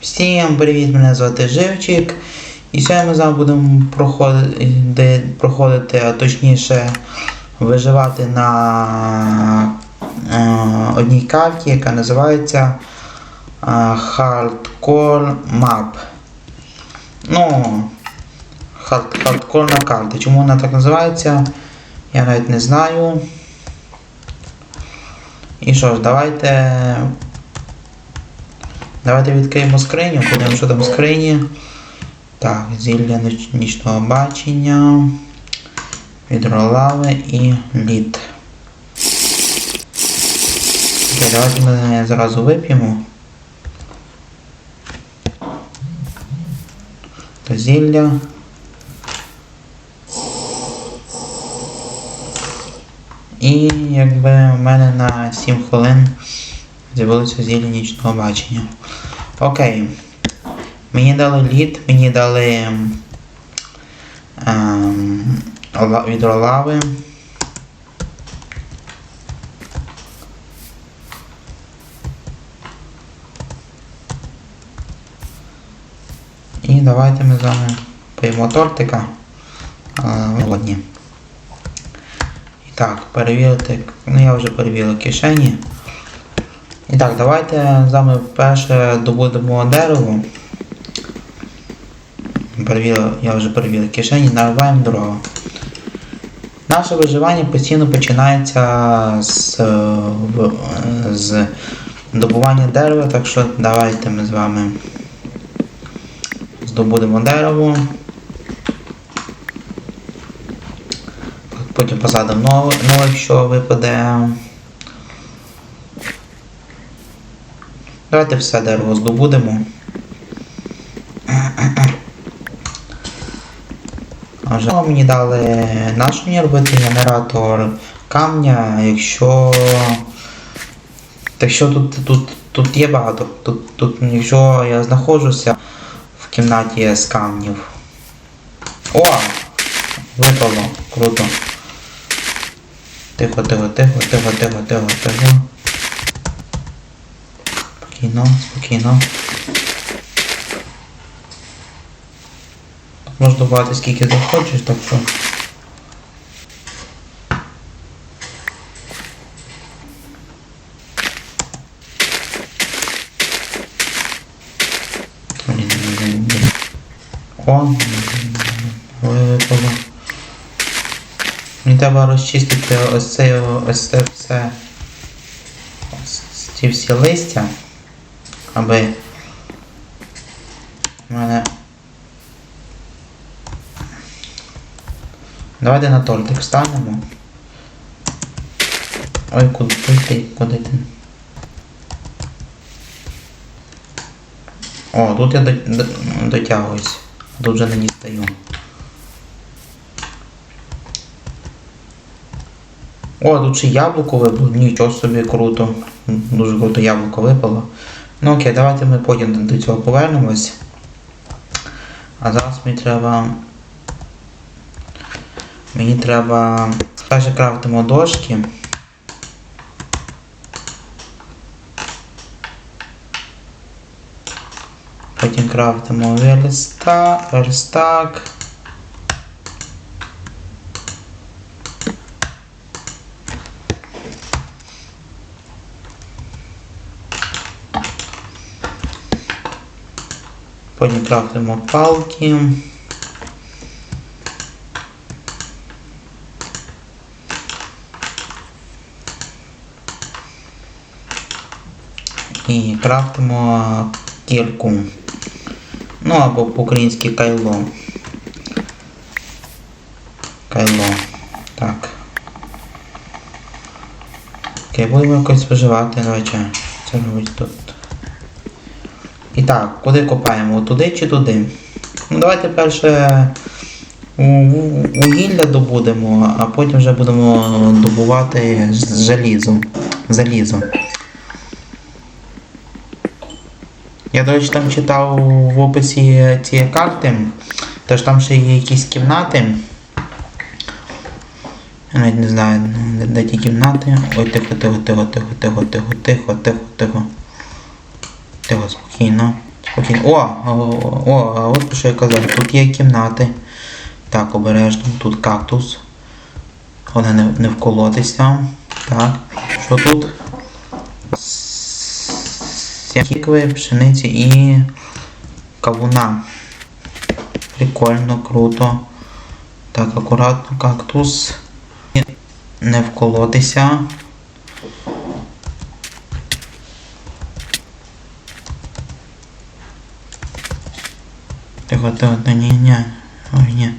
Всім привіт, мене звати Живчик. І сьогодні ми з вами будемо проходити, проходити, а точніше виживати на е, одній карті, яка називається е, Hardcore Map. Ну, хард, хардкорна карта. Чому вона так називається? Я навіть не знаю. І що ж, давайте Давайте відкриємо скриню, подивимо, що там в скрині. Так, зілля нічного бачення, відро лави і лід. Окей, давайте ми зразу вип'ємо. То зілля. І якби в мене на 7 хвилин з'явилося зілля нічного бачення. Окей. Мені дали лід, мені дали ем, відро лави. І давайте ми з вами поїмо тортика. Голодні. І так, перевірити. Ну я вже перевірив кишені. Так, давайте з вами вперше добудемо дерево. Перевірив, я вже перевірив кишені, нариваємо дорогу. Наше виживання постійно починається з, з добування дерева, так що давайте ми з вами здобудемо дерево. Потім посадимо нове, нове якщо випаде. Давайте все дерево здобудемо. А мені дали нашу мені робити генератор камня, якщо. Якщо тут, тут, тут є багато, тут, тут, якщо я знаходжуся в кімнаті з камнів. О! Випало, круто. Тихо, тихо, тихо, тихо, тихо, тихо, тихо. Спокійно, спокійно. Можна добавити скільки захочеш, так що. О, випало. Мені треба розчистити ось це, ось це все. Ось ці всі листя аби в мене. Давайте на тортик станемо. Ой, куди ти? Куди ти? О, тут я до, до, дотягуюсь. Тут вже не дістаю. О, тут ще яблуко випало. Нічого собі круто. Дуже круто яблуко випало. Ну окей, давайте ми потім до цього повернемось. А зараз мені треба. Мені треба. Перше крафтимо дошки. Потім крафтимо верстак, верстак. Потім крафтимо палки. І крафтимо кірку. Ну або по-українськи кайло. Кайло. Так. Окей, будемо якось виживати, давайте. Це робить тут. Так, куди копаємо? Туди чи туди? Ну давайте перше вугілля добудемо, а потім вже будемо добувати залізо. Залізо. Я, до речі, там читав в описі цієї карти, тож там ще є якісь кімнати. Я навіть не знаю, де, де ті кімнати. Ой, тихо, тихо, тихо, тихо, тихо, тихо, тихо, тихо, тихо. Тихо, спокійно. Спокійно. О, о, о, от про що я казав, тут є кімнати. Так, обережно, тут кактус. Головне не, не вколотися. Так. Що тут? Сякви, пшениці і кавуна. Прикольно, круто. Так, акуратно, кактус. Не вколотися. Тихо, тихо, та ні, ні. Ой, ні.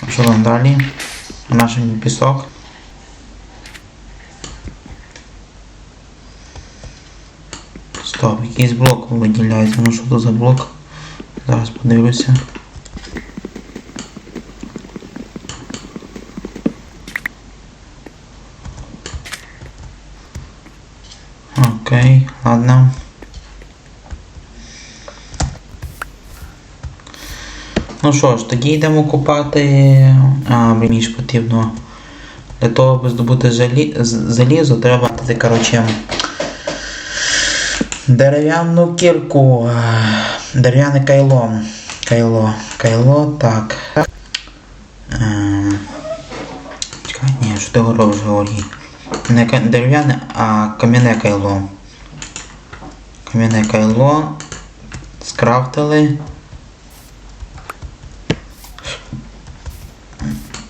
А Що там далі? Наш пісок. Стоп, якийсь блок виділяється. Ну що це за блок? Зараз подивлюся. Окей, ладно. Ну що ж, тоді йдемо купати. А, мені ж потрібно. Для того, аби здобути жалі... залізо, треба мати, коротше, дерев'яну кірку. Дерев'яне кайло. Кайло. Кайло, так. Чекай, ні, що ти говориш, Георгій? Не дерев'яне, а кам'яне кайло. Кам'яне кайло. Скрафтили.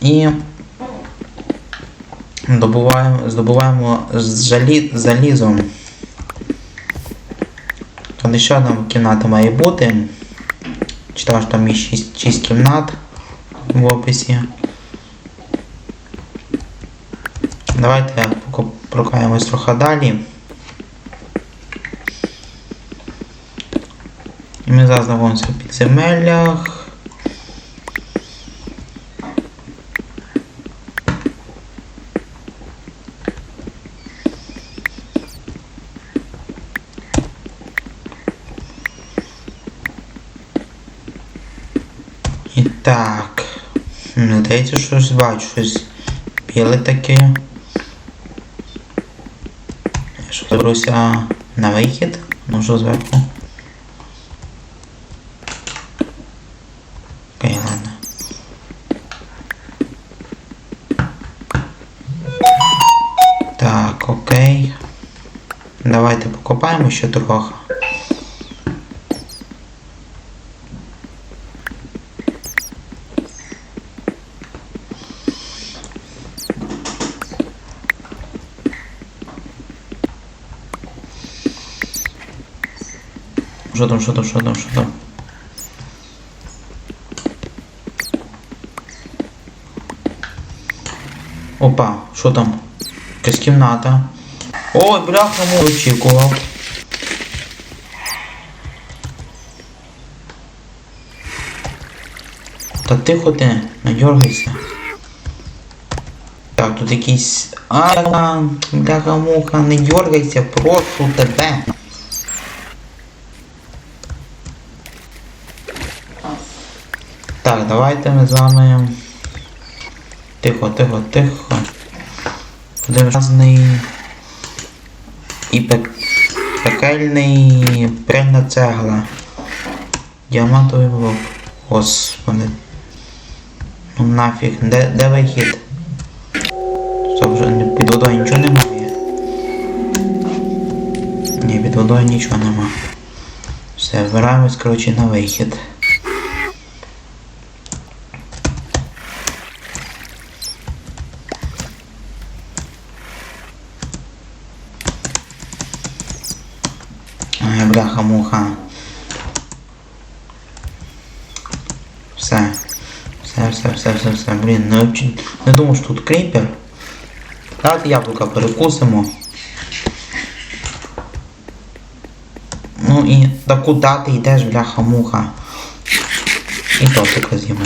І добуваємо, здобуваємо з жалі, залізом. Ще одна кімната має бути. Читав, що там є 6, 6 кімнат в описі. Давайте прокаємось трохи далі. Ми зараз знаходимося в підземеллях. І так. Здається, щось бачу, щось біле таке. Що беруся на вихід. Ну що зверху. Покопаємо ще трохи. Що там, що там, що там, що там? Опа, що там? Якась кімната. Ой, бляха, не очікував. Та ти, не дергайся. Так, тут якийсь... А, бляха муха, не дергайся, прошу тебе. Так, давайте ми з вами. Тихо, тихо, тихо. Подержаний і пек... пекельний пельна цегла. Діамантовий блок. Господи. Ну нафіг, де, де вихід? Стоп, вже під водою нічого немає. Ні, під водою нічого нема. Все, вбираємось, коротше, на вихід. Ай, бляха-муха. Все. Все, все, все, все, все. Блін, не, очень- не думав, що тут кріпер. Давайте яблука перекусимо. Ну і да куди ти йдеш, бляха-муха? І тортика з'їмо.